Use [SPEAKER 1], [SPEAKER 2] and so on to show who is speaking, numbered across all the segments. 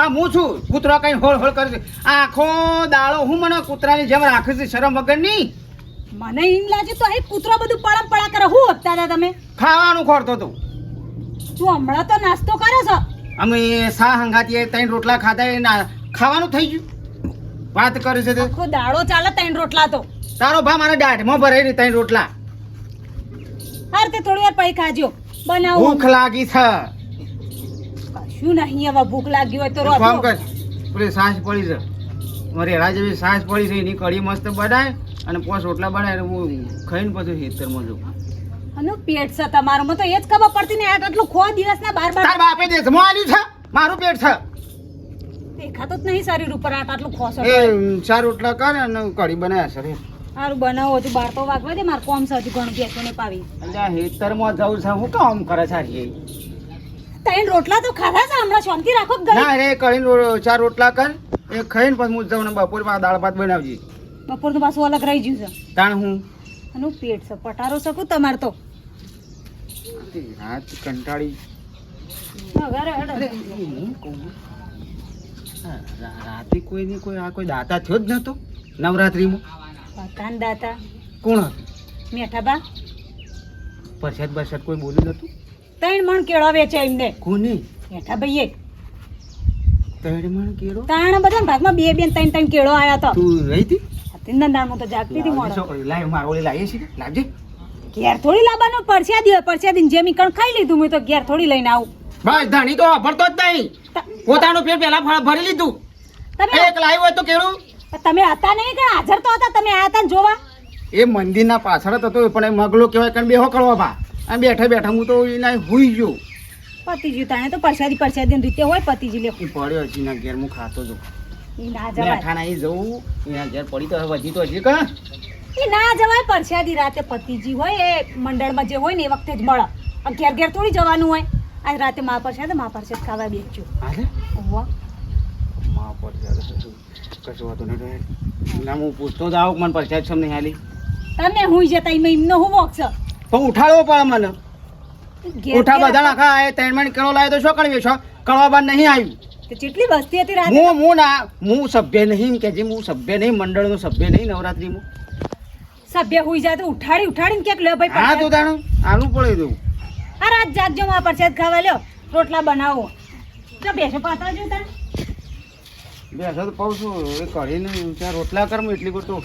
[SPEAKER 1] ભા હું છું. કૂતરો કઈ હોળ હોળ કરે છે. આખો દાળો હું મને કૂતરાની જેમ રાખે છે શરમ વગરની?
[SPEAKER 2] પડી. મને એમ લાગે તો અહીં કૂતરો બધું પળમ પળા કરે. હું હપતા હતા તમે?
[SPEAKER 1] ખાવાનું ખોરતો તો.
[SPEAKER 2] તું હમણાં તો નાસ્તો કરો છો?
[SPEAKER 1] અમે સા હંગાતી ત્રણ રોટલા ખાધા એ ખાવાનું થઈ ગયું. વાત કરે છે
[SPEAKER 2] આખો દાળો ચાલે ત્રણ રોટલા તો.
[SPEAKER 1] તારો ભા મારા દાઢમાં ભરાઈ રહી ત્રણ રોટલા.
[SPEAKER 2] હાર તે થોડી વાર પછી ખાજો. બનાવો.
[SPEAKER 1] ભૂખ લાગી છે.
[SPEAKER 2] કશું નહીં હવે ભૂખ લાગી હોય તો
[SPEAKER 1] કામ કર પેલી સાસ પડી છે. મારી હેરા જેવી સાસ પડી છે એની કઢી મસ્ત બનાય અને પોસ રોટલા બનાય અને હું ખાઈને પછી ખેતરમાં જઉં.
[SPEAKER 2] અને પેટ છે તમારું મને તો એ જ ખબર પડતી ને આટલું ખો દિવસના બાર બાર
[SPEAKER 1] તાર બાપે દેશમાં આલ્યું છે? મારું પેટ છે.
[SPEAKER 2] દેખાતો જ નહીં શરીર ઉપર આટલું આટલું છે
[SPEAKER 1] એ ચાર રોટલા કર અને કઢી બનાવ્યા સર
[SPEAKER 2] સારું બનાવો હજુ બાર તો વાગવા દે મારે કોમ છે હજુ ઘણું બેસો ને પાવી.
[SPEAKER 1] અલ્યા હેતરમાં જવું છે હું કામ કરે છે?
[SPEAKER 2] ત્રણ રોટલા તો ખાધા છે હમણાં શાંતિ રાખો
[SPEAKER 1] ના રે કઢી ચાર રોટલા કર એ ખાઈને પછી હું જાઉં ને બપોરમાં દાળ ભાત બનાવજી.
[SPEAKER 2] બપોર તો પાછું અલગ રહી ગયું છે.
[SPEAKER 1] તાણ હું?
[SPEAKER 2] આનું પેટ છે પટારો શકું તમારે તો?
[SPEAKER 1] રાત કંટાળી. અરે રાતે કોઈ ને કોઈ આ કોઈ દાતા થયો જ નતો નવરાત્રીમાં.
[SPEAKER 2] કાન દાતા.
[SPEAKER 1] કોણ?
[SPEAKER 2] મેઠાબા?
[SPEAKER 1] પરસાદ બરસાદ કોઈ બોલ્યું નતું?
[SPEAKER 2] ત્રણ મણ કેળો વેચે એમને.
[SPEAKER 1] કોની?
[SPEAKER 2] મેઠા ભાઈએ.
[SPEAKER 1] ત્રણ મણ કેળો?
[SPEAKER 2] તાણ બધા ભાગમાં બે બે ત્રણ ત્રણ કેળો આયા તો.
[SPEAKER 1] તું રહી હતી?
[SPEAKER 2] નંદાણમાં તો જાગતી હતી મોડો.
[SPEAKER 1] લાવ માર ઓલી લાવીએ છીએ લાવજે.
[SPEAKER 2] ઘેર થોડી લાવવાનો પરસ્યા દી પરસ્યા દિન જેમી કણ ખાઈ લીધું મેં તો ઘેર થોડી લઈને આવું.
[SPEAKER 1] બસ ધણી તો ભરતો જ નહીં. પોતાનું પેટ પેલા ભરી લીધું.
[SPEAKER 2] તમે
[SPEAKER 1] એક લાવ્યું હોય તો કેળું.
[SPEAKER 2] તમે હતા નહીં કે હાજર તો હતા? તમે આયા હતા જોવા?
[SPEAKER 1] એ મંદિરના પાછળ જ હતો પણ એ મગલો કહેવાય કારણ બેહો કરવા ભા અને બેઠા બેઠા હું તો એના હુઈ ગયો.
[SPEAKER 2] પતિજી તાણે તો પરસાદી પરસાદી રીતે હોય પતિજી લે.
[SPEAKER 1] પડ્યો હજી ના ઘેર હું ખાતો જો
[SPEAKER 2] ના જવાય.
[SPEAKER 1] બેઠા ના જવું એના ઘેર પડી તો હવે હજી તો હજી કા?
[SPEAKER 2] એ ના જવાય પરસાદી રાતે પતિજી હોય એ મંડળમાં જે હોય ને એ વખતે જ મળે. અને ઘેર ઘેર થોડી જવાનું હોય. આજ રાતે મા પરસાદ મા પરસાદ ખાવા બેસજો. ઓહો
[SPEAKER 1] માં પડશે કશું વાતો નહીં ના હું પૂછતો જ આવું મને પરસાદ સમ નહીં હાલી
[SPEAKER 2] તમે હુઈ જતા એમાં એમનો હું વોક
[SPEAKER 1] પણ ઉઠાડવો પડે મને ઉઠા બધા નાખા આ ત્રણ મણ કેળો લાવ્યો તો શું કરવી છો? કળવા બાદ નહીં આવ્યું.
[SPEAKER 2] તે વસ્તી હતી
[SPEAKER 1] હું હું ના હું સભ્ય નહીં કે જે હું સભ્ય નહીં મંડળનો સભ્ય નહીં નવરાત્રીમાં.
[SPEAKER 2] સભ્ય હોઈ જાય તો ઉઠાડી ઉઠાડીને ક્યાંક લે ભાઈ
[SPEAKER 1] હા તો. તાણું આનું પડે દઉં.
[SPEAKER 2] આ રાત જાગજો માં પરસાદ ખાવા લ્યો રોટલા બનાવો. તો બેસો પાતા જો તાણ.
[SPEAKER 1] બેસો તો કહું છું એ કઢીને ત્યાં રોટલા કરમ એટલી બધું.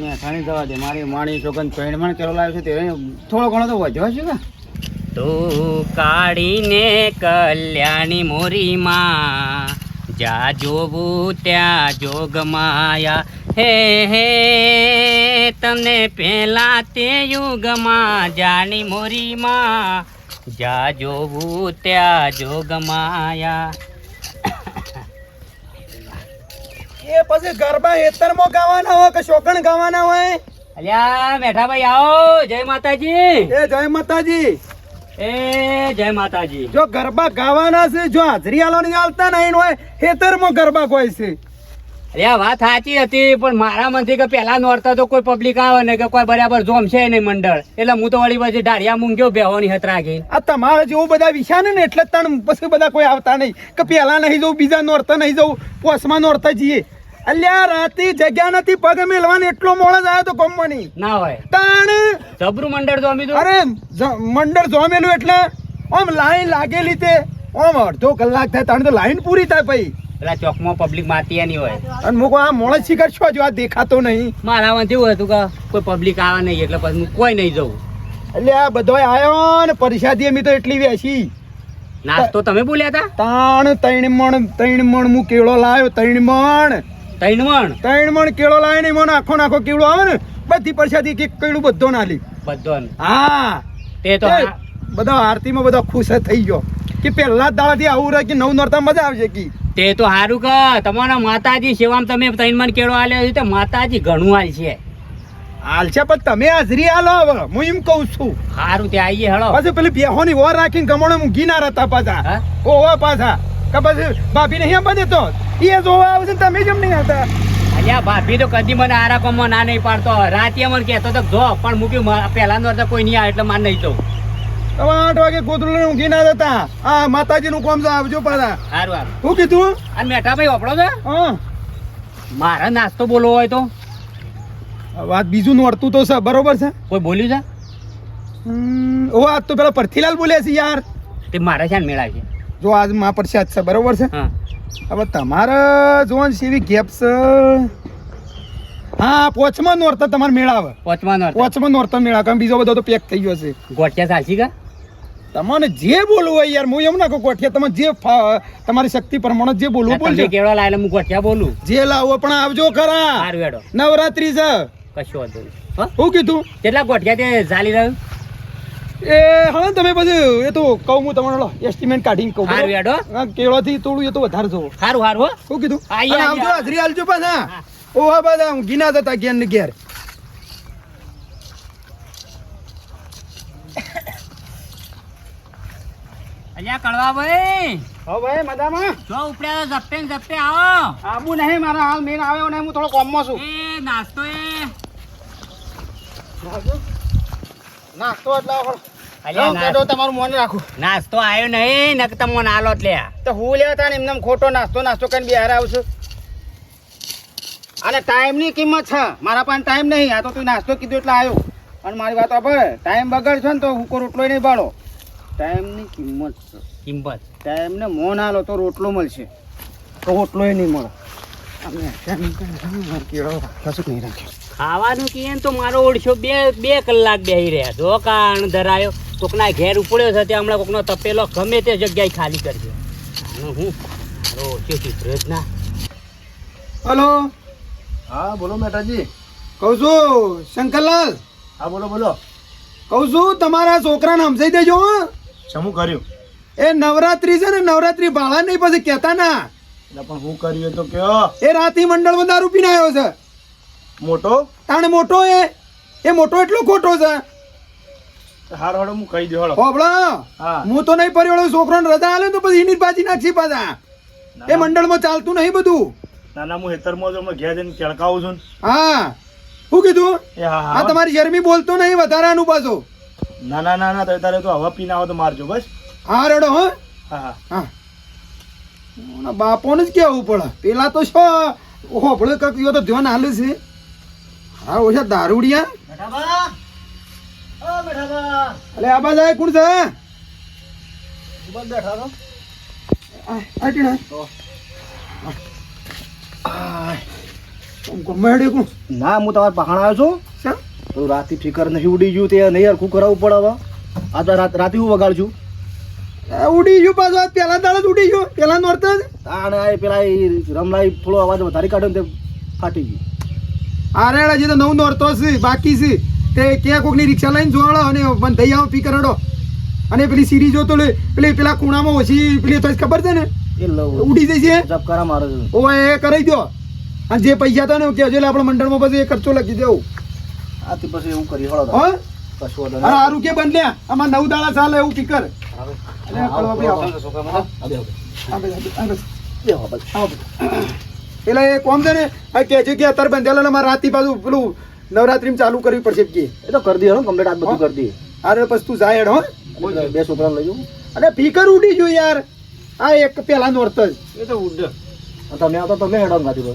[SPEAKER 1] મેઠાણી જવા દે. મારી માણી છોકન પણ કેરો લાવ્યો છે તે થોડો ઘણો તો વધ્યો છે કે?
[SPEAKER 3] તું કાઢીને કલ્યાણી મોરીમાં જા જોવું ત્યાં જોગ માયા. હે હે તમને પહેલા તે યુગમાં જાણી મોરીમાં જા જોવું ત્યાં જોગમાયા
[SPEAKER 4] એ પછી ગરબા હેતરમાં ગાવાના હોય કે શોકણ ગાવાના હોય?
[SPEAKER 3] અલ્યા મેઠા ભાઈ આવો જય માતાજી.
[SPEAKER 4] એ જય માતાજી.
[SPEAKER 3] એ જય માતાજી.
[SPEAKER 4] જો ગરબા ગાવાના છે જો હાજરી આલવાની આલતા નહીં હોય હેતરમાં ગરબા કોઈ છે.
[SPEAKER 3] અરે વાત સાચી હતી પણ મારા મનથી કે પેલા નોરતા તો કોઈ પબ્લિક આવે ને કે કોઈ બરાબર જોમશે નહીં મંડળ. એટલે હું તો વળી પછી ઢાળિયા મૂંગ્યો બેહોની હત રાખી.
[SPEAKER 4] આ તમારે જેવું બધા વિશાને ને એટલે તાણ પછી બધા કોઈ આવતા નહીં. કે પેલા નહીં જવું બીજા નોરતા નહીં જવું પોસમાં નોરતા જઈએ. અલ્યા રાતી જગ્યા નથી પગ મેલવાની એટલો મોડો જ આવ્યો તો કંપની
[SPEAKER 3] ના હોય.
[SPEAKER 4] તાણ.
[SPEAKER 3] જબરું મંડળ જોમી દો
[SPEAKER 4] અરે મંડળ જોમેલું એટલે આમ લાઈન લાગેલી તે આમ અડધો કલાક થાય તાણ તો લાઈન પૂરી થાય પછી
[SPEAKER 3] પેલા ચોકમાં પબ્લિક માતી નહીં હોય.
[SPEAKER 4] અને મુકો આ મોડો શીખર છો જો આ દેખાતો નહીં.
[SPEAKER 3] મારા માં જેવું હતું કે કોઈ પબ્લિક આવે નહીં એટલે પછી હું કોઈ નહીં જવું
[SPEAKER 4] એટલે આ બધો આવ્યો ને પરિષાદી અમે તો એટલી વેસી
[SPEAKER 3] નાસ્તો તમે બોલ્યા હતા?
[SPEAKER 4] તાણ ત્રણ મણ ત્રણ મણ હું કેળો લાવ્યો ત્રણ મણ.
[SPEAKER 3] ત્રણ મણ
[SPEAKER 4] ત્રણ મણ કેળો લાવ્યો ને મને આખો નાખો કેળો આવે ને બધી પરસાદી કે કેળું બધો નાલી.
[SPEAKER 3] બધો
[SPEAKER 4] હા.
[SPEAKER 3] તે તો
[SPEAKER 4] બધા આરતીમાં બધા ખુશ થઈ ગયો. કે પહેલા જ દાડાથી આવું રહે કે નવ નોરતા મજા આવશે કે?
[SPEAKER 3] તે તો સારું કે તમારા માતાજી સેવામાં તમે ત્રણ મણ કેળો આલ્યો છે તો માતાજી ઘણું હાલ છે.
[SPEAKER 4] હાલ છે પણ તમે હાજરી હાલો હવે. હું એમ કહું છું.
[SPEAKER 3] સારું તે આવીએ હળો.
[SPEAKER 4] પછી પેલી બેહોની ઓર રાખીને ગમણો હું ના રહેતા પાછા? ઓવા પાછા. કે પછી ભાભી નહીં આપવા દેતો એ જોવા આવશે તમે જેમ નહીં આવતા?
[SPEAKER 3] અલ્યા ભાભી તો કદી મને આરા કોમમાં ના નહીં પાડતો. રાતે મને કહેતો તો જો પણ મૂક્યું પહેલા નો તો કોઈ નહીં આવે એટલે માન નહીં જવું
[SPEAKER 4] તમે આઠ વાગે ગોદડું લઈને ઊંઘી ના જતા. આ માતાજીનું કોમ આવજો પાછા.
[SPEAKER 3] સારું સારું.
[SPEAKER 4] શું કીધું?
[SPEAKER 3] અને મેઠાભાઈ વાપરો છે?
[SPEAKER 4] હા.
[SPEAKER 3] મારે નાસ્તો બોલવો હોય તો?
[SPEAKER 4] વાત બીજું નડતું તો છે બરોબર છે?
[SPEAKER 3] કોઈ બોલ્યું છે?
[SPEAKER 4] ઓ આજ તો પેલા પરથીલાલ બોલ્યા છે યાર.
[SPEAKER 3] તે મારે છે ને મેળાય છે.
[SPEAKER 4] જો આજ મા પ્રસાદ છે બરોબર છે? હવે તમારે જોવાનું છે એવી ગેપ છે હા પોચમાં નોરતા તમારે મેળાવે.
[SPEAKER 3] પોચમાં હતો.
[SPEAKER 4] પોચમાં નોરતા મેળા કારણ બીજો બધો તો પેક થઈ ગયો છે.
[SPEAKER 3] ગોઠિયા સાચી કા?
[SPEAKER 4] તમને જે બોલવું હોય યાર હું એમ ના કહું ગોઠિયા તમે જે તમારી શક્તિ પ્રમાણે જે બોલવું બોલજો
[SPEAKER 3] કેવડા લાયેલા હું ગોઠિયા બોલું.
[SPEAKER 4] જે લાવો પણ આવજો ખરા. નવરાત્રી છે.
[SPEAKER 3] કશું વાંધો હો?
[SPEAKER 4] કીધું?
[SPEAKER 3] કેટલા ગોઠિયા તે ચાલી રહ્યું?
[SPEAKER 4] એ હા તમે પછી એ તો કહું હું તમારો એસ્ટિમેટ કાઢીને કહું
[SPEAKER 3] સારું હેડો.
[SPEAKER 4] હા, કેળાથી થોડું એ તો વધારે જો
[SPEAKER 3] હારું હારું હો.
[SPEAKER 4] શું કીધું?
[SPEAKER 3] આયા
[SPEAKER 4] આવજો હાજરી આલજો પાછા ઓ હા. બધા ગીના જતા ઘેર ને ઘેર.
[SPEAKER 3] અલ્યા કળવા ભાઈ.
[SPEAKER 1] હો ભાઈ મજામાં?
[SPEAKER 3] જો ઉપડ્યા ઝપટે ને ઝપટે આવો.
[SPEAKER 1] આબુ નહીં મારા હાલ મેન આવ્યો ને હું થોડો કોમમાં છું.
[SPEAKER 3] એ નાસ્તો એ.
[SPEAKER 1] નાસ્તો એટલે આવો. તમારું મોન રાખું.
[SPEAKER 3] નાસ્તો આવ્યો નહીં નક તમને આલો જ લે
[SPEAKER 1] તો હું લેવા તા ને એમને ખોટો નાસ્તો નાસ્તો કરીને બિહાર આવશું અને ટાઈમની કિંમત છે. મારા પાસે ટાઈમ નહીં આ તો તું નાસ્તો કીધો એટલે આવ્યો અને મારી વાત આપણે ટાઈમ બગડશો ને તો હું કોઈ રોટલો નહીં પાડો ટાઈમની કિંમત છે.
[SPEAKER 3] કિંમત.
[SPEAKER 1] ટાઈમને મોન આલો તો રોટલો મળશે. તો રોટલો નહીં મળે. અમે કેળો કશું નહીં રાખ્યો.
[SPEAKER 3] ખાવાનું કહીએ ને તો મારો ઓળશો બે બે કલાક બેહી રહ્યા ધોકાણ ધરાયો. કોકના ઘેર ઉપડ્યો છે ત્યાં હમણાં કોકનો તપેલો ગમે તે જગ્યાએ ખાલી કરજો. આનું હું મારો ઓળશો ચિત્ર જ ના
[SPEAKER 4] હલો?
[SPEAKER 5] હા બોલો મેટાજી
[SPEAKER 4] કહું છું શંકરલાલ.
[SPEAKER 5] હા બોલો બોલો.
[SPEAKER 4] કહું છું તમારા છોકરાને સમજાઈ દેજો હો.
[SPEAKER 5] શમું કર્યું?
[SPEAKER 4] એ નવરાત્રી છે ને નવરાત્રી ભાળા નહીં પછી કહેતા ના
[SPEAKER 5] પણ હું કર્યું તો કયો.
[SPEAKER 4] એ રાતી મંડળમાં દારૂ પીને આવ્યો છે.
[SPEAKER 5] મોટો?
[SPEAKER 4] તાણે મોટો એ? એ મોટો એટલો ખોટો છે.
[SPEAKER 5] હાર હળો હું કહી દઉં હળો
[SPEAKER 4] હોબળો
[SPEAKER 5] હા.
[SPEAKER 4] હું તો નહીં પડ્યો છોકરાને રજા આલે તો પછી એની બાજી નાખશી પાછા. એ મંડળમાં ચાલતું નહીં બધું.
[SPEAKER 5] ના ના હું હેતરમાં જો ઘેર જઈને કેળકાવું છું
[SPEAKER 4] હા. શું કીધું? આ તમારી શરમી બોલતો નહીં વધારાનું પાછો.
[SPEAKER 5] ના ના ના ના તો તારે તો હવા પીને આવો તો મારજો બસ.
[SPEAKER 4] હા રેડો હા.
[SPEAKER 5] હા હા.
[SPEAKER 4] બાપોને જ કેવું પડે. પેલા તો શું હોબળે કાંક તો ધ્યાન હાલે છે. હા ઓછા દારૂડિયા. અલે આ બાજુ કોણ છે?
[SPEAKER 5] બેઠા છો? ના હું તમારા પહાણ આવ્યો છું? તો રાતે ફિકર નહીં ઉડી ગયું તે નહીં હરખું કરાવવું પડે હવે. આ તો રાત રાતે હું વગાડ
[SPEAKER 4] છું. ઉડી ગયું પાછું પેલા દાડે જ ઉડી ગયું. પેલા નોરતા જ.
[SPEAKER 5] તાણે પેલા એ રમલાઈ થોડો અવાજ વધારે કાઢ્યો ને તે ફાટી ગયું.
[SPEAKER 4] આ રેડા જે તો નવ નોરતો છે બાકી છે તે ક્યાં કોકની રિક્ષા લઈને જોવાડો અને મને દઈ આવો પી કરડો અને પેલી સીરી જોતો લે પેલી પેલા ખૂણામાં ઓછી પેલી તો ખબર છે ને ઉડી જાય છે
[SPEAKER 5] ચપકારા મારે છે
[SPEAKER 4] ઓ એ કરાઈ દો અને જે પૈસા હતા ને કે એટલે આપણે મંડળમાં પછી એ ખર્ચો લખી દેવું
[SPEAKER 5] આ તે પછી એવું કરી હળો
[SPEAKER 4] હા અરે આરું કે બદલ્યા આમાં નવ દાડા ચાલે એવું પીકર
[SPEAKER 5] આવે.
[SPEAKER 4] અલે, કળવા ભાઈ આવો.
[SPEAKER 5] હા,
[SPEAKER 4] બધા. એટલે એ કોમ છે ને આ કહે છે કે અત્યારે બંધેલા મારે રાતી બાજુ પેલું નવરાત્રી ચાલુ કરવી પડશે કે.
[SPEAKER 5] એ તો કરી દઈએ કમ્પ્લીટ આ બધું કરી દઈએ.
[SPEAKER 4] અરે પછી તું જાય હેડ હો.
[SPEAKER 5] બે છોકરા લઈ જવું
[SPEAKER 4] અને ફીકર ઉડી ગયું યાર. આ એક પેલા નોર્ત જ.
[SPEAKER 1] એ તો ઉડ
[SPEAKER 5] તમે આવતા તમે હેડો ગાડી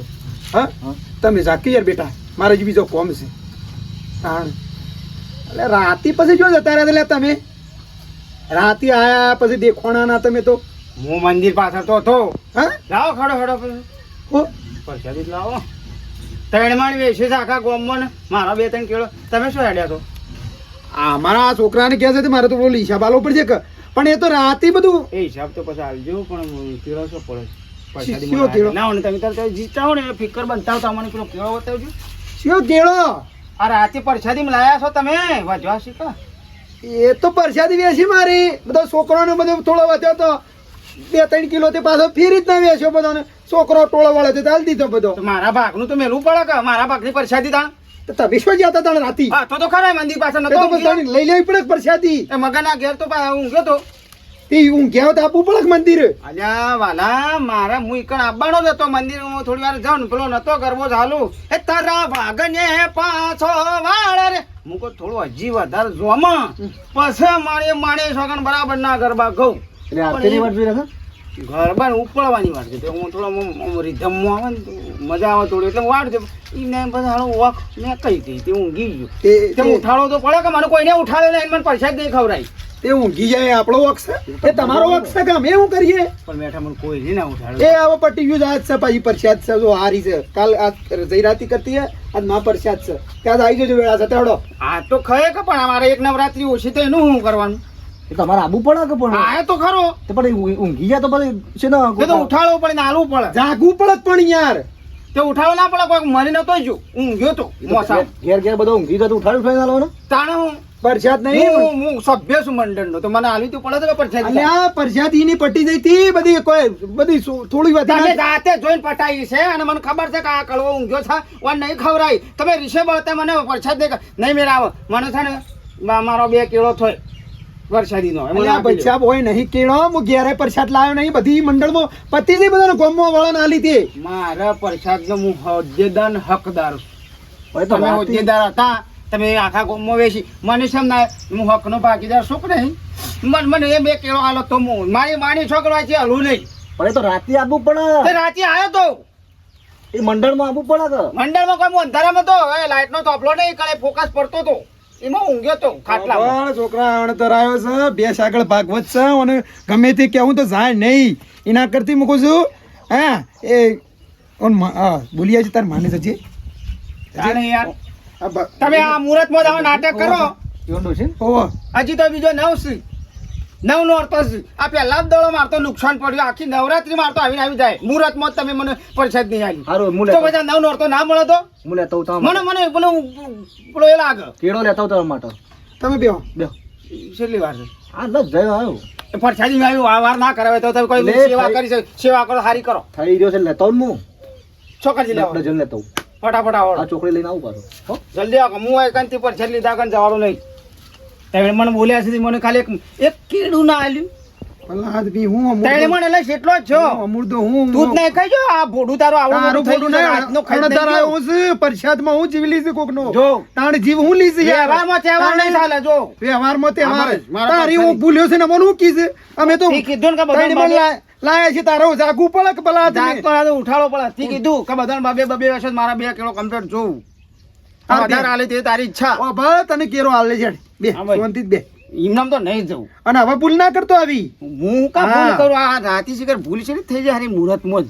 [SPEAKER 4] હા?
[SPEAKER 5] હા.
[SPEAKER 4] તમે ઝાકી યાર બેટા. મારે જ બીજો કોમ છે. તાણ. એટલે રાતી પછી જો જતા રહ્યા એટલે તમે? રાતી આયા પછી દેખોણા ના તમે તો?
[SPEAKER 1] હું મંદિર પાછળ તો હતો.
[SPEAKER 4] હા?
[SPEAKER 1] લાવો ખડો ખડો. પછી પરસાદી લાવો. ત્રણ માણ વેચે આખા ગામમાં મારા બે ત્રણ કેળો. તમે શું હેડ્યા તો
[SPEAKER 4] આ છોકરાને કહે છે કે મારે તો બોલો હિસાબ આલવો પડશે કે. પણ એ તો રાતે બધું
[SPEAKER 1] એ હિસાબ તો પછી આવજો પણ કેળો શું પડે? પરસાદી ના હોય તમે તારે હો ને ફિકર બનતા અમને પેલો કેળો બતાવજો.
[SPEAKER 4] શું કેળો?
[SPEAKER 1] આ રાતે પરસાદી લાયા છો તમે? વધવા શીખો
[SPEAKER 4] એ તો પરસાદી વેસી મારી. બધા છોકરાને બધો થોડો વધ્યો તો. બે ત્રણ કિલો તે પાછો ફેરી જ ના વેચ્યો બધાને. છોકરો ટોળો વાળો તે ચાલ દીધો બધો.
[SPEAKER 1] મારા ભાગનું તો મેલું પડે કે? મારા ભાગની પરસાદી તાણ?
[SPEAKER 4] તમે શું ગયા હતા રાતી?
[SPEAKER 1] હા તો તો ખરા મંદિર પાછળ નતો
[SPEAKER 4] લઈ લેવી પડે પરસાદી?
[SPEAKER 1] એ મગના ઘેર તો ઊંઘ્યો તો.
[SPEAKER 4] તે ઊંઘ્યા હોત આપવું પડે મંદિર?
[SPEAKER 1] અલ્યા વાલા મારા હું ઈકણ આવવાનો જ હતો. મંદિર હું થોડી વાર જાઉં પેલો નતો ગરબો ચાલુ. એ તારા ભાગને પાછો વાળ રે. હું કહું થોડું હજી વધારે જોમાં. પછી મારે માણે સોગન બરાબર ના ગરબા ગઉં.
[SPEAKER 5] એટલે આરતીની વાત જોઈ રાખે.
[SPEAKER 1] ગરબા ઉપડવાની વાત છે. તો હું થોડો રીધમમાં આવે ને મજા આવે થોડી. એટલે વાડ છે. એને બધા હાલો વોક મેં કહી દઈ તે ઊંઘી ગયું.
[SPEAKER 4] તે
[SPEAKER 1] ઉઠાડો તો પડે કે મને કોઈને ઉઠાડ્યો નહીં મને પૈસા જ નહીં ખવડાય.
[SPEAKER 4] તે ઊંઘી જાય આપણો વક્ષ છે. એ તમારો વક્ષ છે કે અમે એવું કરીએ?
[SPEAKER 1] પણ બેઠા મને કોઈ નહીં ના
[SPEAKER 4] એ
[SPEAKER 1] ઉઠાડ્યો
[SPEAKER 4] હવે પટી ગયું આજ છે પછી પ્રસાદ છે જો હારી છે. કાલ આ જયરાતી કરતી હે આજમાં પ્રસાદ છે. ત્યાં આવી જજો વેળા છે તેડો
[SPEAKER 1] આ તો ખરે કે પણ અમારે એક નવરાત્રી ઓછી તો એનું શું કરવાનું?
[SPEAKER 5] એ તમારે આબુ પડે કે પણ?
[SPEAKER 1] આ તો ખરો.
[SPEAKER 5] તે પણ ઊંઘી જાય તો પછી છે ને
[SPEAKER 1] તો ઉઠાડવો પડે ને આલવું પડે.
[SPEAKER 4] જાગવું પડે પણ યાર.
[SPEAKER 1] તે ઉઠાડો ના પડે કોઈ મરી નતો જો ઊંઘ્યો તો મોસા.
[SPEAKER 5] ઘેર ઘેર બધો ઊંઘી જતો તો ઉઠાડી ઉઠાડી ને
[SPEAKER 1] તાણે હું
[SPEAKER 4] પ્રસાદ નહીં
[SPEAKER 1] હું હું સભ્ય છું મંડળનો તો મને આલી તો પડે તો કે
[SPEAKER 4] અને આ પ્રસાદી ઈની પટી જઈ હતી બધી કોઈ બધી થોડી
[SPEAKER 1] તમે
[SPEAKER 4] વધી
[SPEAKER 1] જાતે જોઈને પટાઈ છે અને મને ખબર છે કે આ કળવો ઊંઘ્યો છે ઓન નહીં ખવરાય તમે રીશે બળતા મને પરછાદ નહીં નહીં મેળાવો. મને છે ને મારો બે કિલો થોય. વરસાદીનો નો દો.
[SPEAKER 4] હોય નહીં કેળો હું ઘેરે પ્રસાદ લાવ્યો નહીં બધી મંડળમાં પતિ જઈ બધાને આલી તે
[SPEAKER 1] મારા પ્રસાદનો હું હોદ્દેદાર ને હકદાર તમે હોદ્દેદાર હતા તમે આખા ગામમાં વેચી મને શેમ ના હક નો ભાગીદાર શું નહીં? મને મને બે કેળો આલો તો હું. મારી માની છોકરો છે હલું નહીં.
[SPEAKER 5] પણ તો રાતે આવવું પડે
[SPEAKER 1] રાતે આવ્યો તો.
[SPEAKER 5] એ મંડળમાં આવવું પડે
[SPEAKER 1] મંડળમાં કોઈ હું અંધારામાં તો એ લાઈટનો તોપલો નહીં કરે ફોકસ પડતો તો. એમાં ઊંઘ્યો તો ખાટલામાં.
[SPEAKER 4] છોકરા અણતર આવ્યો છે બે સાગળ ભાગવત છે અને ગમે તે કહેવું તો જાય નહીં. એના કરતી મૂકું છું. હા એ ઓન મા- હા, છે તાર માને છે
[SPEAKER 1] જાણે યાર. તમે આ મુહૂર્તમાં જ આવા નાટક કરો.
[SPEAKER 5] છે
[SPEAKER 1] હજી તો બીજો નવ છે. નવ નો અર્થ આ પહેલા દડો મારતો નુકસાન પડ્યું. આખી નવરાત્રી મારતો આવીને આવી જાય. મુહૂર્તમાં તમે મને પરછાદ નહીં આવી
[SPEAKER 5] હારો મુલે
[SPEAKER 1] તો બધા નવ નો અર્થ ના મળે તો?
[SPEAKER 5] મુલે તો તો
[SPEAKER 1] મને મને પેલો પેલો એ લાગે.
[SPEAKER 5] કેડો લેતો તો માટો.
[SPEAKER 4] તમે બેહો.
[SPEAKER 5] બેહો.
[SPEAKER 1] છેલ્લી વાર
[SPEAKER 5] હા બસ જયો આવ્યો.
[SPEAKER 1] પરસાદી માં આવ્યું આ વાર ના કરાવે તો તમે કોઈ સેવા કરી શકો સેવા કરો સારી કરો.
[SPEAKER 5] થઈ ગયો છે લેતો આવું ને હું
[SPEAKER 1] છોકરી લેવા.
[SPEAKER 5] ડઝન લેતો ફટાફટ
[SPEAKER 1] ફટાફટ
[SPEAKER 5] આ ચોકડી લઈને આવું પાછો. હો?
[SPEAKER 1] જલ્દી આવો હું એક અંતિ પર છેલ્લી દાગન જવાનું નહીં. તમે મને બોલ્યા સુધી મને ખાલી એક એક કીડું ના આલ્યું.
[SPEAKER 4] પ્રહલાદ બી હું
[SPEAKER 1] તેણે મને એટલે એટલો છો.
[SPEAKER 4] હું હું
[SPEAKER 1] તું નહીં ખાઈ આ ભોડું તારું આવું
[SPEAKER 4] તારું
[SPEAKER 1] મોટું થઈ
[SPEAKER 4] ખોટું
[SPEAKER 1] ગયું છે,
[SPEAKER 4] નહીં.
[SPEAKER 1] રાતનો ખાઈ જ
[SPEAKER 4] આવ્યો છે પ્રસાદમાં હું જીવી લીધી કોકનો.
[SPEAKER 1] જો.
[SPEAKER 4] તાણ જીવ હું લીધી યાર.
[SPEAKER 1] વ્યવહારમાં તહેવાર નહીં ચાલે જો.
[SPEAKER 4] વ્યવહારમાં તહેવાર.
[SPEAKER 1] અમારે જ, મારા
[SPEAKER 4] તારી હું ભૂલ્યો છે ને મને હું કીધું અમે તો
[SPEAKER 1] કીધું કે
[SPEAKER 4] લાયા છે તારો જાગવું પડે કે ભલા
[SPEAKER 1] જાગ તો ઉઠાડો પડે. કીધું કે બધાને બબે બબે વર્ષ મારા બે કિલો કમ્પ્લીટ જોવું આ
[SPEAKER 4] હા,
[SPEAKER 1] વધારે હાલે તે તારી ઈચ્છા.
[SPEAKER 4] ઓ તને કેરો આલે છે. બે શાંતિ બે.
[SPEAKER 1] એમનામ તો નહીં જવું.
[SPEAKER 4] અને હવે ભૂલ ના કરતો આવી.
[SPEAKER 1] હું કા ભૂલ કરું? આ રાતી શિખર ભૂલ છે ને થઈ જાય હારી મુહૂર્તમાં જ.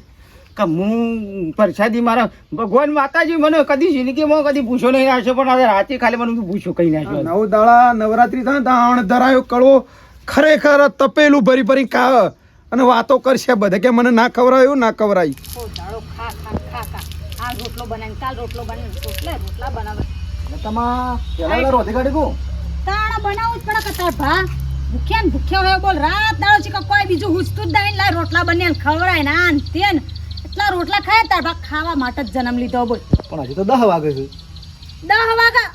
[SPEAKER 1] કે હું પ્રસાદી મારા ભગવાન માતાજી મને કદી જિંદગીમાં કદી પૂછો નહીં આવશે પણ આજે રાતે ખાલી મને પૂછો કઈ નાખ્યો
[SPEAKER 4] નવ દાડા નવરાત્રી થાય તાણ ધરાયો કળવો. ખરેખર તપેલું ભરી ભરી કાવ અને વાતો કરશે બધા. કે મને ના ખવરાયું ના ખવરાય
[SPEAKER 2] ઓ દાડો ખા ખા ખા ખા આ રોટલો બનાવીને કાલ રોટલો બનાવીને રોટલે રોટલા બનાવે.
[SPEAKER 5] તમા પેલા રોધી કાઢી ગયું
[SPEAKER 2] તાણા બનાવવું જ પડે કે તાર ભા. ભૂખ્યા ને ભૂખ્યા હોય બોલ. રાત દાડો છે કે કોઈ બીજું હુસતું જ નહીં લાય રોટલા બન્યા ને ખવડાય ને આન તેન એટલા રોટલા ખાય તાર ભા ખાવા માટે જ જન્મ લીધો બોલ.
[SPEAKER 5] પણ હજી તો દહ વાગે છે.
[SPEAKER 2] દહ વાગા?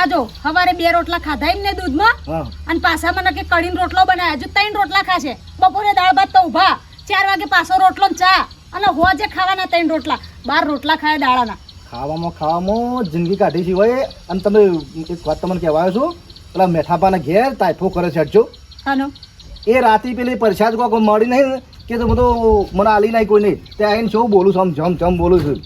[SPEAKER 2] આ જો સવારે બે રોટલા ખાધા એમને દૂધમાં
[SPEAKER 5] હા.
[SPEAKER 2] અને પાછા મને કે કડીન રોટલો બનાવ્યા. હજુ ત્રણ રોટલા ખાશે. બપોરે દાળ ભાત તો ઊભા. ચાર વાગે પાછો રોટલો ને ચા. અને હોજે ખાવાના ત્રણ રોટલા બાર રોટલા ખાય દાડાના
[SPEAKER 5] ખાવામાં ખાવામાં જિંદગી કાઢી હોય અને તમે એક વાત તમને કહેવાયો છું પેલા મેઠાપાના ઘેર તાઇફો કરે છે હટજો
[SPEAKER 2] હાનો.
[SPEAKER 5] એ રાતે પેલી પરસાદ કોઈ મળી નહીં કે તો બધો મને આલી નહીં કોઈ નહીં. ત્યાં આવીને શું બોલું છું આમ જમ જમ બોલું છું.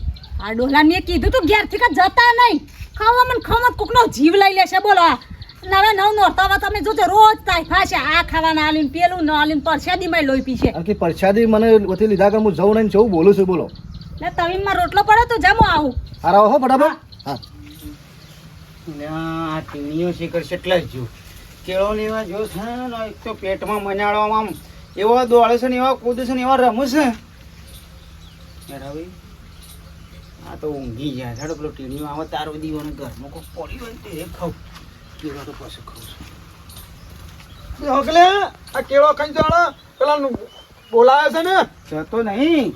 [SPEAKER 2] આ ડોલા મેં કીધું તું ઘેરથી કે જતા નહીં. ખાવામાં ખમત કોકનો જીવ લઈ લેશે બોલો આ. નવે નવ નોરતાવા તમે જોજો રોજ તાઇફા છે આ ખાવાના આલીન પેલું ન આલીને પરસાદીમાં લોહી પીશે.
[SPEAKER 5] કારણ કે પરસાદી મને ઓથી લીધા કર હું જઉં નહીં જઉં બોલું છું બોલો.
[SPEAKER 2] એટલે તવીમાં રોટલો પડે તો જમો આવું.
[SPEAKER 5] હારા હો ફટાફટ. હા.
[SPEAKER 1] આ ટીણીઓ શિખર છે એટલે જ જો. કેળો લેવા જો છે ને એક તો પેટમાં મનાડવામાં આમ એવો દોડે છે ને એવા કૂદે છે ને એવા રમે છે. યાર આ તો ઊંઘી જાય હેડો પેલો ટીણીઓ આવે તારો દીવાનો ઘરમાં કોઈ પડી હોય તે ખાવ. કેળો તો પછી ખાવ છું
[SPEAKER 4] હકલે આ કેળો ખાઈ જાણે પેલા બોલાવે છે ને.
[SPEAKER 1] જતો નહીં.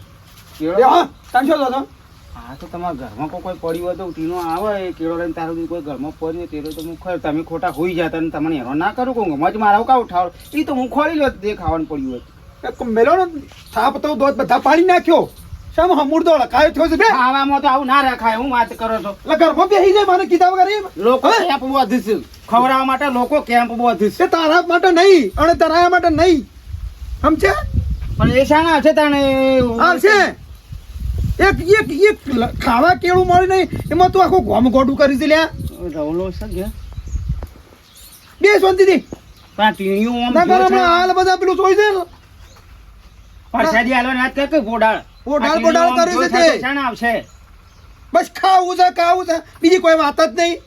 [SPEAKER 1] કેળો?
[SPEAKER 4] હા શું થતો
[SPEAKER 1] હા તો તમારા ઘરમાં કોઈ પડ્યું હોય તો ટીનો આવે. એ કેળો લઈને તારું કોઈ ઘરમાં પડ્યું તેરો તો હું ખર તમે ખોટા હોઈ જતા અને તમને હેરાન ના કરું કહું મજ મારા કા ઉઠાવ? એ તો હું ખોલી લો તે ખાવાનું પડ્યું હોય.
[SPEAKER 4] એક મેલો ને થાપ તો બધા પાડી નાખ્યો. શામ હમૂર દોડ કાયો થયો છે બે?
[SPEAKER 1] ખાવામાં તો આવું ના રખાય હું વાત કરો છો.
[SPEAKER 4] એટલે ઘરમાં બેસી જાય મને કીધા વગર
[SPEAKER 1] લોકો? કેમ્પ બોધી છે ખવડાવવા માટે લોકો કેમ્પ બોધી છે
[SPEAKER 4] તારા માટે નહીં અને તારા માટે નહીં. સમજે?
[SPEAKER 1] પણ એ શાના છે તાણે?
[SPEAKER 4] આવશે. એક એક એક ખાવા કેળું મળી નહીં એમાં તું આખું ગોમ ગોડું કરી છે લ્યા.
[SPEAKER 1] રવલો છે
[SPEAKER 4] બે
[SPEAKER 1] દીદી આ ટીણીઓ આમ
[SPEAKER 4] ના હાલ બધા પેલું જોઈ છે.
[SPEAKER 1] પરસાદી હાલવાની વાત કર કે ગોડાળ?
[SPEAKER 4] ગોડાળ
[SPEAKER 1] બોઢાળ કર્યું
[SPEAKER 4] કરે છે તે.
[SPEAKER 1] આવશે.
[SPEAKER 4] બસ ખાવું છે ખાવું છે. બીજી કોઈ વાત જ નહીં.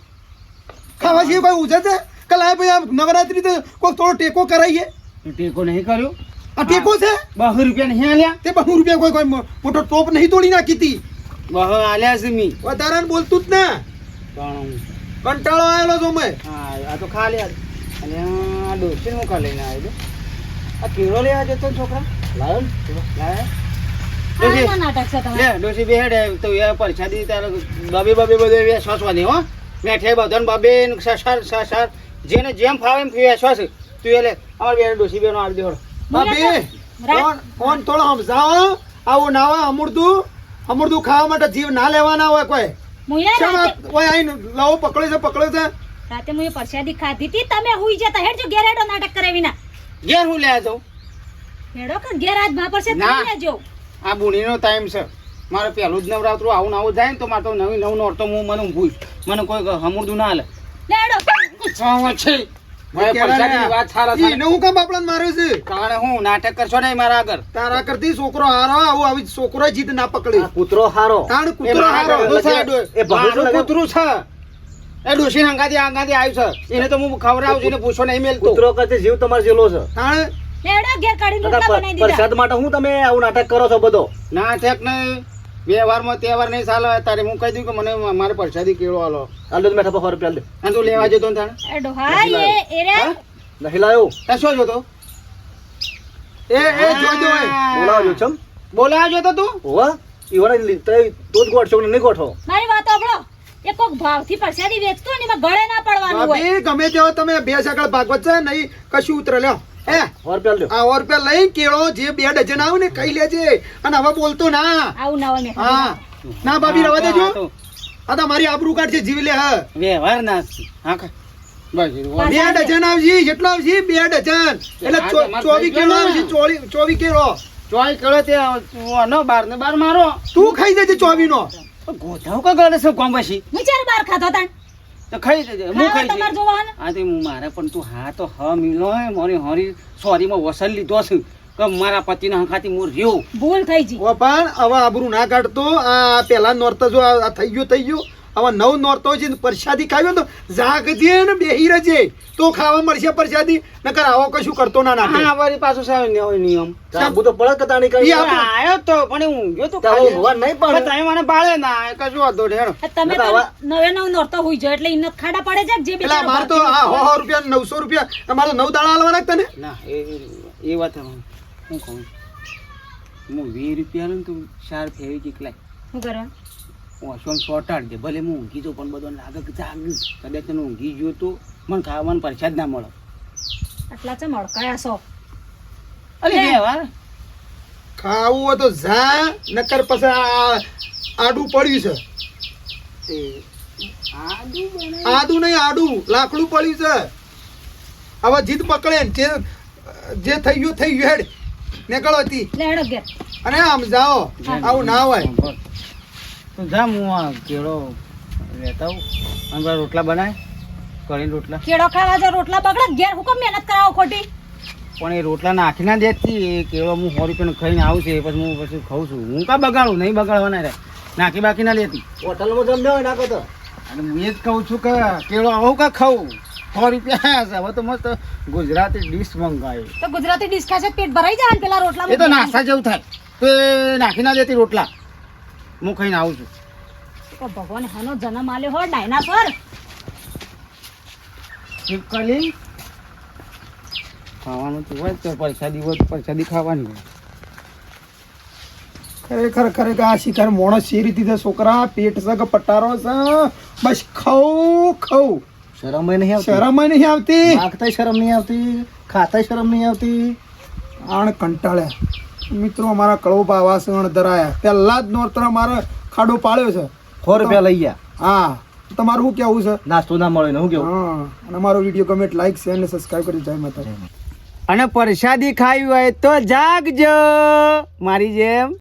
[SPEAKER 4] ખાવા સિવાય કોઈ ઉજે છે? કે લાય ભાઈ આ નવરાત્રી તો કોઈ થોડો ટેકો કરાવીએ
[SPEAKER 1] ટેકો નહીં કર્યો?
[SPEAKER 4] આ ટેકો છે?
[SPEAKER 1] બહુ રૂપિયા નહીં આલ્યા?
[SPEAKER 4] તે બહુ રૂપિયા કોઈ કોઈ મોટો ટોપ નહીં તોડી નાખી હતી.
[SPEAKER 1] બહુ આલ્યા છે મી.
[SPEAKER 4] વધારાને બોલતું જ ને.
[SPEAKER 1] પણ
[SPEAKER 4] કંટાળો આવેલો છો મેં
[SPEAKER 1] હા આ તો ખા લે અને આ ડોસી હું ખા લઈને આવ્યો આ કેળો લેવા જતો છોકરા?
[SPEAKER 5] લાયો ને?
[SPEAKER 1] ડોસી બેહેડે તો એ પરસાદી તારે બબે બબે બધો એ શ્વાસવાની હો. મેઠે બધાને બબે ને સસાર સસાર જેને જેમ ફાવે એમ શ્વાસ તું એ લે અમારે ડોસી બેનો આવી દેવડો
[SPEAKER 4] આ કોણ કોણ થોડો સમજાવો આવું નાવા અમૃતું અમૃતું ખાવા માટે જીવ ના લેવાના હોય કોઈ? ઓય આઈને લાવો પકડે છે પકડે છે.
[SPEAKER 2] રાતે મુએ પરસાદી ખાધી હતી તમે હુઈ જતા ઘેર હેડો નાટક કરે વિના
[SPEAKER 1] ઘેર હું લેવા જાઉં.
[SPEAKER 2] હેડો કે ઘેર આજ મા પરસે
[SPEAKER 1] ના.
[SPEAKER 2] તમે લેજો
[SPEAKER 1] આ બુણીનો ટાઈમ છે. મારે પહેલું જ નવરાત્રું આવું ને આવું જાય ને તો મારે તો નવી નવું નોરતો હું મને ભૂલ મને કોઈ હમુરદું ના હાલે. છે નાટક કરશો નહીં મારા આગળ?
[SPEAKER 4] તારા કરતી છોકરો હારો આવું આવી છોકરો જીત ના પકડી.
[SPEAKER 5] કૂતરો હારો.
[SPEAKER 4] કૂતરો હારો.
[SPEAKER 1] કૂતરું છે. એ ડોશી અંગાથી અંગાથી આવ્યું છે. એને તો હું ખવડાવું છું પૂછો નહીં મેલ
[SPEAKER 5] કૂતરો કરતી જીવ તમારે જેલો છે.
[SPEAKER 2] હેડો ઘેર કાઢીને રોટલા બનાવી દીધા.
[SPEAKER 5] પ્રસાદ માટે હું તમે આવું નાટક કરો છો બધો?
[SPEAKER 1] નાટક નહીં. વ્યવહારમાં તહેવાર નહીં ચાલે. તારે હું કહી દઉં કે મને મારે પરસાદી કેળો આલો.
[SPEAKER 5] આલો તો મેઠા પર રૂપિયા લે
[SPEAKER 1] અને તું લેવા જતો ને તાણે?
[SPEAKER 2] હા એ
[SPEAKER 5] નહીં લાયો
[SPEAKER 1] ત્યાં શું જોતો?
[SPEAKER 4] એ એ જોજો એ.
[SPEAKER 5] બોલાવજો છમ
[SPEAKER 1] બોલાવજો તો તું.
[SPEAKER 5] હોવા. ઈવોને લીતે તો જ ગોઠશો ને નહીં ગોઠો
[SPEAKER 2] મારી વાત સાંભળો. એ કોક ભાવથી પરસાદી વેચતો ને એમાં ગળે ના પડવાનું હોય.
[SPEAKER 4] ગમે તેવો તમે બે સકળ ભાગવત છે નહીં કશું ઉતરે લ્યો. એ
[SPEAKER 5] રૂપિયા લ્યો
[SPEAKER 4] આ રૂપિયા લઈ કેળો જે બે ડઝન આવું ને ખાઈ લેજે. અને હવે બોલતો ના.
[SPEAKER 2] આવું ના હોય
[SPEAKER 4] હા. ના ભાભી રવા દેજો.
[SPEAKER 1] હા,
[SPEAKER 4] આ તો મારી આબરૂ કાઢશે જીવી લે હા.
[SPEAKER 1] વ્યવહાર ના હા બસ
[SPEAKER 4] બે ડઝન આવજી જેટલો આવશે બે ડઝન. એટલે
[SPEAKER 1] હા,
[SPEAKER 4] ચો-
[SPEAKER 1] તમારે
[SPEAKER 4] ચોવીસ
[SPEAKER 1] ખાઈ
[SPEAKER 4] કિલો ચોવી ચોવીસ કિલો
[SPEAKER 1] કેળો તે બાર ને બાર મારો.
[SPEAKER 4] તું ખાઈ જજે ચોવી નો
[SPEAKER 1] ગોધાવ કા ગળે છે કોમ પછી?
[SPEAKER 2] હું ચાર બાર ખાતો તાણ?
[SPEAKER 1] તો ખાઈ જજે હું ખાઈ.
[SPEAKER 2] જોવાનું?
[SPEAKER 1] આ તે હું મારે પણ તું હા તો હ મિલો હે મારી હરી સોરીમાં વસલ લીધો છે. કે મારા પતિના હંખાથી હું રહ્યો.
[SPEAKER 2] ભૂલ થઈ જી.
[SPEAKER 4] ઓ પણ હવે આબરૂ ના કાઢતો. આ પેલા નોરતા જો આ થઈ ગયું થઈ ગયું. હવે નવ નોરતો છે ને પ્રસાદી ખાવી તો જાગજે ને બેહી રહેજે. તો ખાવા મળશે પ્રસાદી. નકર આવો કશું કરતો ના નાખે.
[SPEAKER 1] હા વળી પાછો સાહેબ ને હોય નિયમ.
[SPEAKER 5] સાબુ તો પડક તાણી કઈ
[SPEAKER 1] આયો તો પણ હું ગયો તો ખાલી.
[SPEAKER 5] ભગવાન નહીં
[SPEAKER 1] પણ
[SPEAKER 5] પણ
[SPEAKER 1] તમે મને બાળે ના કશું વાંધો નહીં
[SPEAKER 2] તમે નવે નવ નોરતો હોઈ જાય એટલે ઇન્નત ખાડા પડે છે કે જે
[SPEAKER 4] એટલે માર તો આ હો હો રૂપિયા નવસો રૂપિયા. તમારો નવ દાડા હાલવાના કે તને?
[SPEAKER 1] ના એ એ વાત હવે હું કહું? હું વીસ રૂપિયા ને તું ચાર ફેવી કેટલા
[SPEAKER 2] શું કરવા
[SPEAKER 1] ઓછો સોટાડ દે. ભલે હું ઊંઘી જાઉં પણ બધો લાગે કે જાગ્યું કદાચ તને ઊંઘી ગયો તો મને ખાવાનું પરસાદ ના મળે.
[SPEAKER 2] આટલા છે મળકાયા છો.
[SPEAKER 1] અરે
[SPEAKER 2] હે.
[SPEAKER 1] વ્યવહાર
[SPEAKER 4] ખાવું હોય તો જા નકર પછી આડું પડ્યું છે. આડું નહીં આડું. લાકડું પડ્યું છે. હવે જીત પકડે ને જે જે થઈ ગયું થઈ ગયું હેડ. નીકળો હતી અને આમ જાઓ. આવું ના હોય.
[SPEAKER 1] તો જા હું આ કેળો લેતા આવું. અને પેલા રોટલા બનાય કરીને રોટલા.
[SPEAKER 2] કેળો ખાવા જો રોટલા બગડે ઘેર હુકમ મહેનત કરાવો ખોટી?
[SPEAKER 1] પણ એ રોટલા નાખી ના દેતી એ કેળો હું સો રૂપિયાનો ખાઈને આવું છે પછી હું પછી ખાઉં છું. હું કાં બગાડું? નહીં બગાડવાના રે. નાખી બાકી ના લેતી
[SPEAKER 5] હોટલમાં જમ્યો હોય નાખો તો.
[SPEAKER 1] અને હું એ જ કહું છું કે કેળો આવું કા ખાઉં? સો રૂપિયા છે. હવે તો મસ્ત ગુજરાતી ડીશ મંગાવી.
[SPEAKER 2] તો ગુજરાતી ડીશ ખાશે પેટ ભરાઈ જાય ને પેલા રોટલા
[SPEAKER 1] એ તો નાસ્તા જેવું થાય. તો નાખી ના દેતી રોટલા. હું ખાઈને આવું છું.
[SPEAKER 2] ભગવાન હનો જન્મ આલ્યો હોય ડાયનાસોર
[SPEAKER 1] ચીપકલી ખાવાનું તો હોય તો પરસાદી હોય તો પરસાદી ખાવાની હોય.
[SPEAKER 4] ખરેખર ખરેખર આ શિકાર મોણસ છે રીતે છે છોકરા? પેટ છે કે પટારો છે બસ ખાઉ ખાઉ.
[SPEAKER 5] શરમ નહીં આવતી.
[SPEAKER 4] શરમ નહીં આવતી.
[SPEAKER 5] માગતાય શરમ નહીં આવતી ખાતાય શરમ નહીં આવતી.
[SPEAKER 4] આણ કંટાળ્યા મિત્રો અમારા કળવો વાસણ સણ ધરાયા. પહેલા જ નોરતર અમારે ખાડો પાડ્યો છે.
[SPEAKER 5] સો રૂપિયા લઈ ગયા.
[SPEAKER 4] હા. તમારું શું કેવું છે?
[SPEAKER 5] નાસ્તો ના મળે ને શું કેવું
[SPEAKER 4] હા. અને અમારો વીડિયો ગમે લાઈક શેર અને સબસ્ક્રાઈબ કરી જય માતા
[SPEAKER 1] અને પ્રસાદી ખાવી હોય તો જાગજો. મારી જેમ.